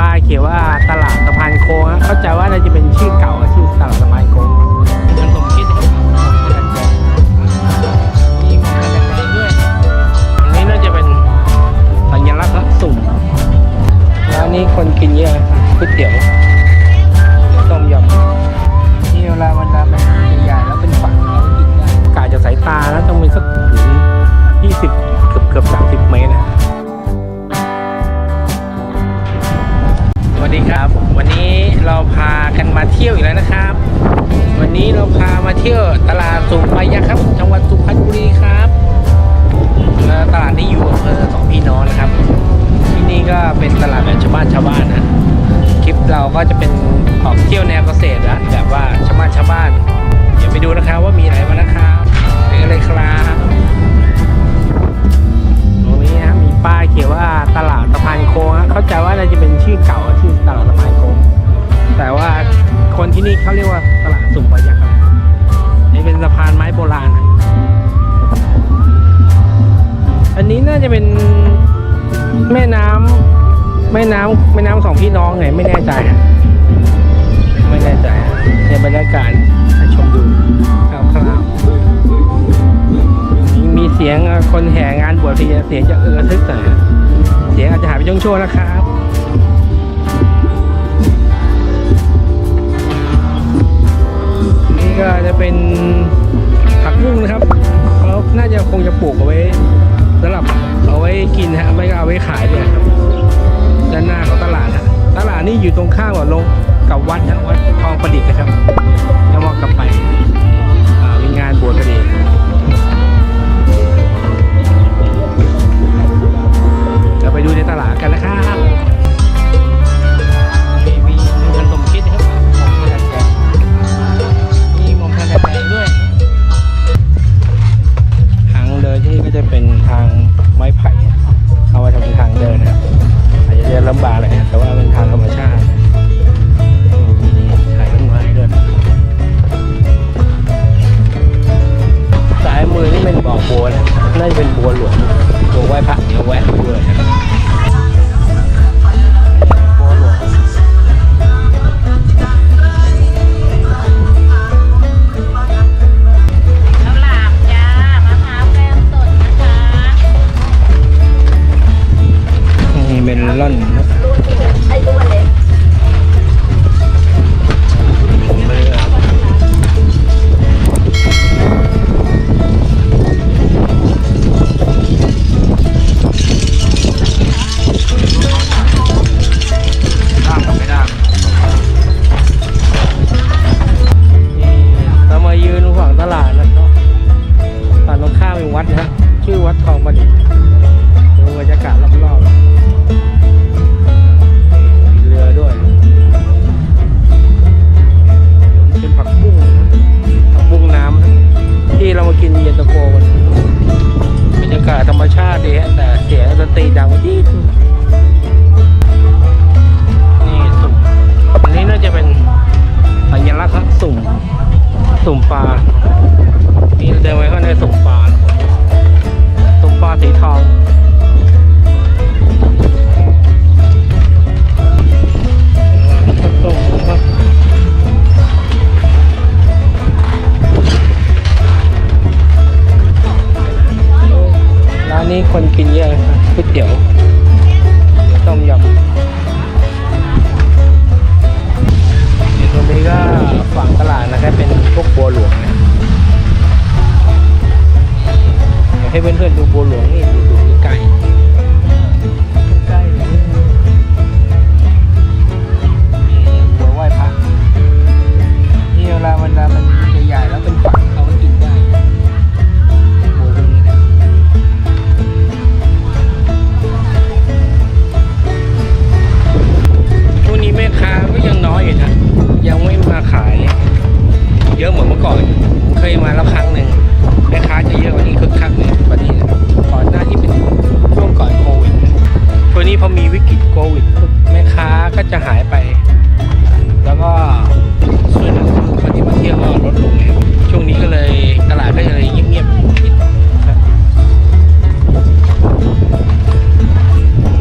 ป้ายเขียนว่าตลาดสะพานโค้งเข้าใจว่าน่าจะเป็นชื่อเก่าชื่อตลาดสะพานโค้ง สุขปยะครับ จังหวัดสุพรรณบุรีครับและตลาดนี้อยู่อำเภอสองพี่น้องนะครับ ที่นี่ก็เป็นตลาดแบบชาวบ้านชาวบ้านนะคลิปเราก็จะเป็นออกเที่ยวแนวเกษตรนะแบบว่าชาวบ้านชาวบ้านเดี๋ยวไปดูนะครับว่ามีอะไรบ้างนะครับไปกันเลยครับตรงนี้นะมีป้ายเขียนว่าตลาดสะพานโค้งเข้าใจว่าน่าจะเป็นชื่อเก่าชื่อตลาดสะพานโค้งแต่ว่าคนที่นี่เขาเรียกว่า แม่น้ำแม่น้ำสองพี่น้องไงไม่แน่ใจไม่แน่ใจในบรรยากาศให้ชมดูคร่าวๆมีมีเสียงคนแห่งานบวชเพียเสียงจะเออทึกหน่อยเสียงอาจจะหายไปช่วงๆนะครับนี่ก็จะเป็นผักบุ้งนะครับเขาน่าจะคงจะปลูกเอาไว้สำหรับเอาไว้กินฮะไม่ก็เอาไว้ขายด้วยครับ ด้านหน้าของตลาดนะตลาดนี่อยู่ตรงข้ามกับโรงกับวัดนะวัดทองประดิษฐ์นะครับแล้วมองกับ สีทองร้านนี้คนกินเยอะเลยครับก๋วยเตี๋ยวต้มยำตรงนี้ก็ฝั่งตลาดนะครับ เพื่อนๆดูบัวหลวงนี่ พอมีวิกฤตโควิดแม่ค้าก็จะหายไป แล้วก็ส่วนคนที่มาเที่ยวก็ลดลงแล้วช่วงนี้ก็เลยตลาดก็เลยเงียบๆครั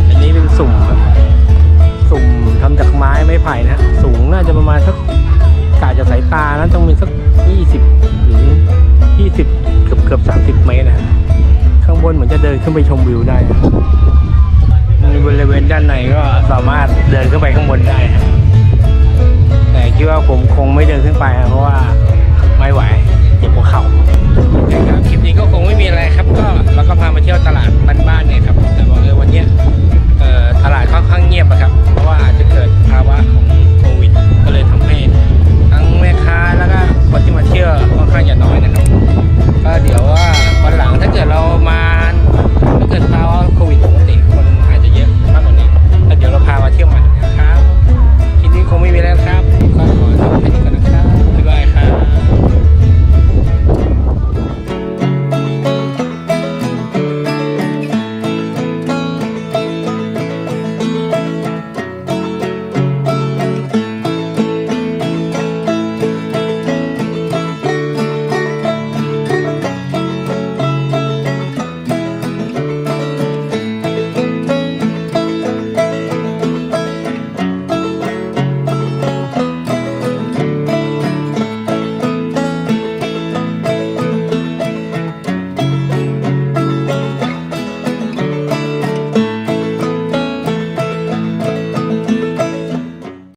อันนี้เป็นสุ่มครับสุ่มทำจากไม้ไม้ไผ่นะสูงน่าจะประมาณสักกาจากสายตานะต้องเป็นสัก 20 หรือ 20 เกือบเกือบ30 เมตรนะข้างบนเหมือนจะเดินขึ้นไปชมวิวได้ บริเวณด้านในก็สามารถเดินขึ้นไปข้างบนได้แต่คิดว่าผมคงไม่เดินขึ้นไปเพราะว่าไม่ไหวเจ็บหัวเข่าครับคลิปนี้ก็คงไม่มีอะไรครับ ก็เราก็พามาเที่ยวตลาดบ้านๆเนี่ยครับแต่บอกเลยวันนี้ตลาดค่อนข้างเงียบครับ เพราะว่า